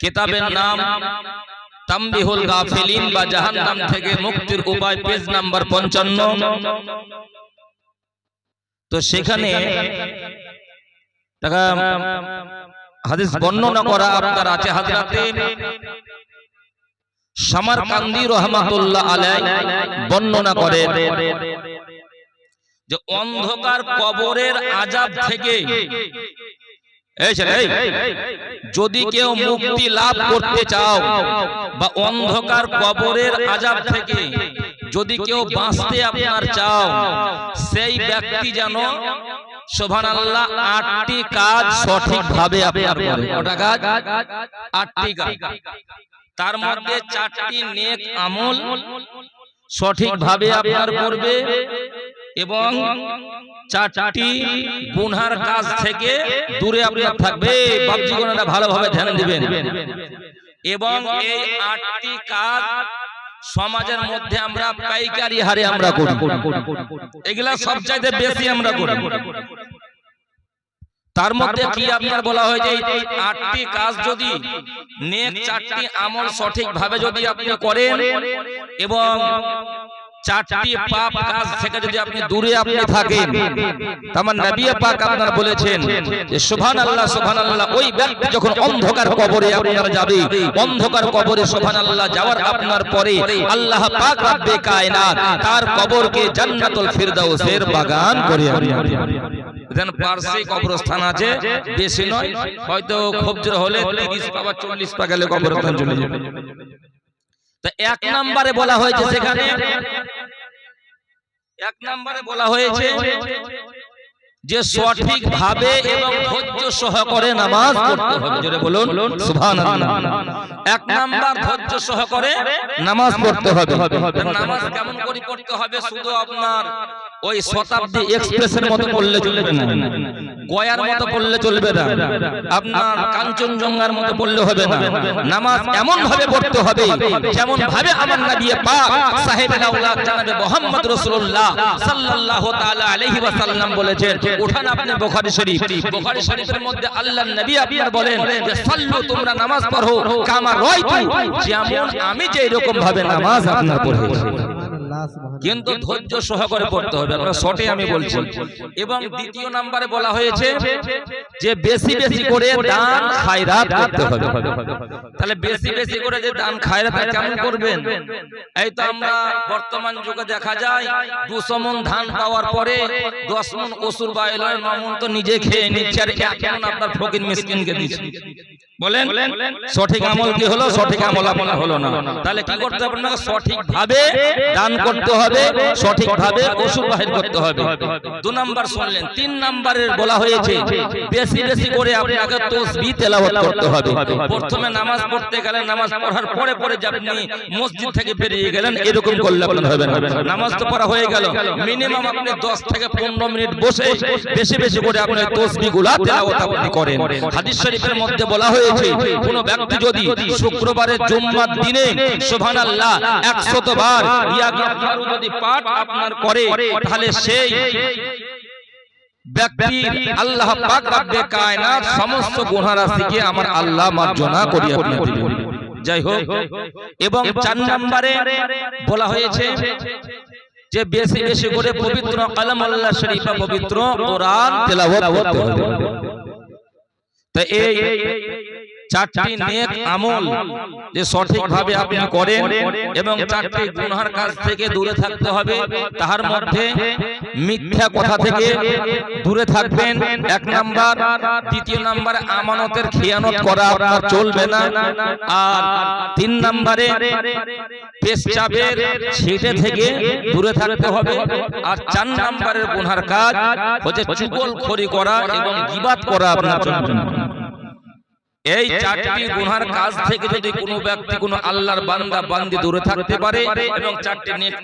কিতাবের নাম তাম্বিহুল গাফিলিন বা জাহান্নাম থেকে মুক্তির উপায় পেজ নাম্বার পঞ্চান্ন। তো সেখানে হাদিস বর্ণনা করা আপনার আছে হাজরাতে সামারকান্দি রহমাতুল্লাহ আলাই বর্ণনা করে যে অন্ধকার কবরের আজাব থেকে যদি কেউ মুক্তি লাভ করতে চাও বা অন্ধকার কবরের আজাব থেকে যদি কেউ বাঁচতে আপনার চাও সেই ব্যক্তি যেন আল্লাহ আটটি কাজ আটটি তার মধ্যে চারটি নেক আমল সঠিকভাবে আপনার করবে। এবং চারটি গুনহার কাজ থেকে দূরে আপনার থাকবে। বাবজি গোনাটা ভালোভাবে ধ্যান দিবেন। এবং এই আটটি কাজ সমাজের মধ্যে আমরা পাইকারি হারে আমরা করি। এগুলা সবচাইতে বেশি আমরা করি। তার মধ্যে কি আপনার বলা হয়েছে এই আটটি কাজ যদি নেক চারটি আমল সঠিকভাবে যদি আপনি করেন এবং চারটি পাপ কাজ থেকে যদি আপনি দূরে আপনি থাকেন তামান নবী পাক আপনারা বলেছেন যে সুবহানাল্লাহ সুবহানাল্লাহ ওই ব্যক্তি যখন অন্ধকার কবরে আপনারা যাবে অন্ধকার কবরে সুবহানাল্লাহ যাওয়ার আপনার পরে আল্লাহ পাক রব্বে কায়নাত তার কবরকে জান্নাতুল ফিরদাউসের বাগান করে দেন পার্শ্বে কবরস্থান আছে বেশি নয় হয়তো খুব জোর হলে 30 পা বা 40 পা গেলে কবরস্থান চলে যাবে। তা এক নম্বরে বলা হয়েছে সেখানে এক নম্বরে বলা হয়েছে যে সঠিক ভাবে এবং ধৈর্য সহকারে নামাজ পড়তে হবে। জোরে বলুন সুবহানাল্লাহ। এক নাম্বার ধৈর্য সহকারে নামাজ পড়তে হবে। নামাজ কেমন করে পড়তে হবে? শুধু আপনার ওই শতাব্দী এক্সপ্রেসের মতো পড়লে চলবে না। গয়ার মতো পড়লে চলবে না। আপনার কাঞ্চনজঙ্ঘার মতো পড়লে হবে না। নামাজ এমন ভাবে পড়তে হবে যেমন ভাবে আমার নবী পাক সাহেব আল্লাহ জানাবে মুহাম্মদ রাসূলুল্লাহ সাল্লাল্লাহু তাআলা আলাইহি ওয়াসাল্লাম বলেছেন উঠান আপনি বুখারী শরীফ। বুখারী শরীফের মধ্যে আল্লাহর নবী আপনার বলেন যে সাল্লু তোমরা নামাজ পড়ো কামা রাইতু যেমন আমি যে এরকম ভাবে নামাজ আপনার পড়েছি কিন্তু ধৈর্য সহকারে পড়তে হবে। আপনার শর্টে আমি বলছি। এবং দ্বিতীয় নম্বরে বলা হয়েছে যে বেশি বেশি করে দান খায়রাত করতে হবে। তাহলে বেশি বেশি করে যে দান খায়রাত কেমন করবেন? এই তো আমরা বর্তমান যুগে দেখা যায় দুশো মন ধান পাওয়ার পরে দশ মন অসুর বা এলয়ের মামুন তো নিজে খেয়ে নিচ্ছে আর এক মন আপনার ফকির মিসকিনকে দিচ্ছে। বলেন সঠিক আমল কি হলো? সঠিক আমল আপনার হলো না। তাহলে কি করতে হবে আপনাকে সঠিক ভাবে দান করতে হবে সঠিক ভাবে ওষুধ বাহির করতে হবে। দু নাম্বার শুনলেন তিন নাম্বারের বলা হয়েছে বেশি বেশি করে আপনাকে তসবিহ তেলাওয়াত করতে হবে। প্রথমে নামাজ পড়তে গেলে নামাজ পড়ার পরে পরে যে আপনি মসজিদ থেকে বেরিয়ে গেলেন এরকম করলে আপনার হবে না। নামাজ তো পড়া হয়ে গেল। মিনিমাম আপনি 10 থেকে 15 মিনিট বসে বেশি বেশি করে আপনি তসবিহগুলা তেলাওয়াত আপনি করেন। হাদিস শরীফের মধ্যে বলা হয়েছে কোন ব্যক্তি যদি শুক্রবারের জুম্মার দিনে সুবহানাল্লাহ 100 বার ইয়া যদি পাঠ আপনার করে তাহলে সেই ব্যক্তির আল্লাহ পাক রব্বে কায়নাত সমস্ত গুনাহ রাশিকে আমার আল্লাহ মার্জনা করি দিবেন যাই হোক এবং চার নম্বরে বলা হয়েছে যে বেশি বেশি করে পবিত্র কালাম আল্লাহ শরীফা পবিত্র কোরআন তেলাওয়াত করতে হবে। তো এই চারটি নেক আমল যে সঠিকভাবে আপনি করেন এবং চারটি গুনহার কাজ থেকে দূরে থাকতে হবে। তাহার মধ্যে মিথ্যা কথা থেকে দূরে থাকবেন। এক নাম্বার দ্বিতীয় নাম্বার আমানতের খেয়ানত করা আপনার চলবে না। আর তিন নাম্বারে পেশাবের ছিটে থেকে দূরে থাকতে হবে। আর চার নাম্বারের গুনহার কাজ হচ্ছে চুগলখড়ি করা এবং গিবাত করা আপনার চলবে না এই চারটি গুহার কাজ থেকে যদি কোনো ব্যক্তি কোনো আল্লাহর বান্দা বান্দি দূরে থাকতে পারে এবং চারটি নেক